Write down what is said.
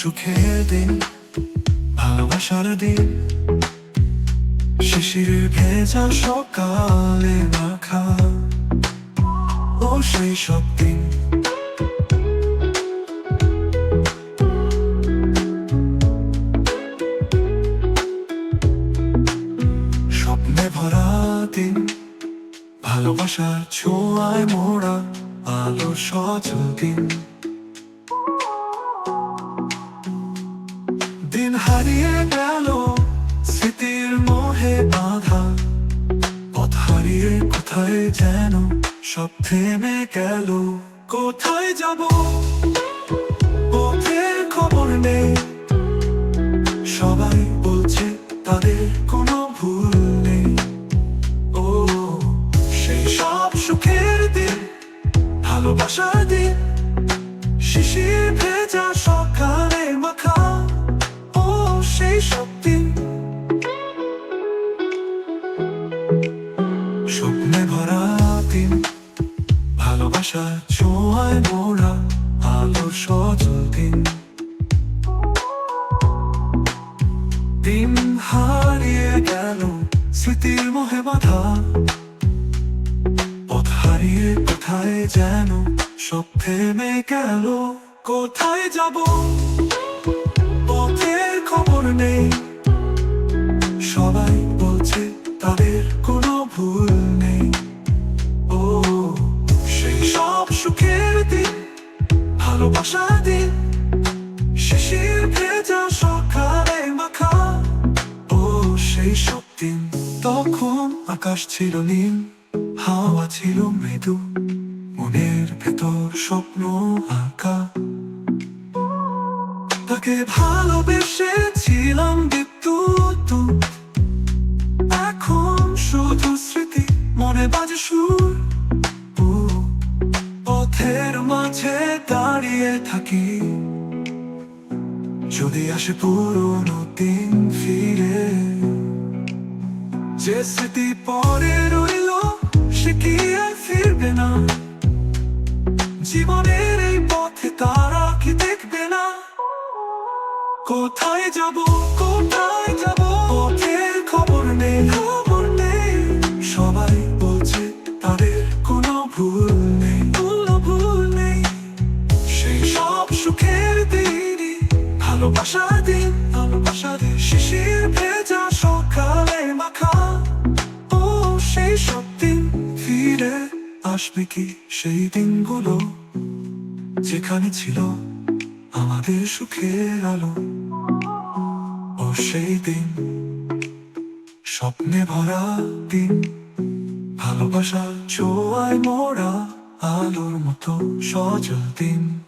সুখের দিন, ভালোবাসার দিন। শিশির ভেজা সকালে মাখা, ও সেই সব দিন। স্বপ্নে ভরা দিন, ভালোবাসার ছোঁয়ায় মোড়া আলো দিন দিন। কোথায় যেন সব থেমে গেল? কোথায় যাব? পথের খবর নেই। সবাই বলছে তাদের কোনো ভুল নেই। ও, সেই সব সুখের দিন, ভালোবাসার দিন, শিশির ভেজা সকালে স্বপ্নে ভরা দিন, ভালোবাসা ছোঁয়ায় মোড়া আলো সজল দিন। দিন হারিয়ে গেল, স্মৃতির মোহে বাধা। পথ হারিয়ে কোথায় যেন সব থেমে গেল, কোথায় যাব? পথের খবর নেই। ভালোবাসা ভেতর স্বপ্ন আঁকা। তাকে ভালোবেসেছিলাম বিদ্যুৎ এখন শুধু স্মৃতি মনে বাজে সুর। পথের দাঁড়িয়ে থাকি। যদি আসে পুরনো দিন ফিরে, যে স্মৃতি পরে রইল, সে কি আর ফিরবে না? জীবনের এই পথে তারা কি দেখবে না? কোথায় যাব কোথায় যাব? সকালে মাখা। ও, সেই সব দিন ফিরে আসবে কি সেই দিনগুলো? যেখানে ছিল আমাদের সুখের আলো। ও, সেই দিন, স্বপ্নে ভরা দিন। ভালোবাসা ছোঁয়ায় মোড়া আলোর মতো সজল দিন।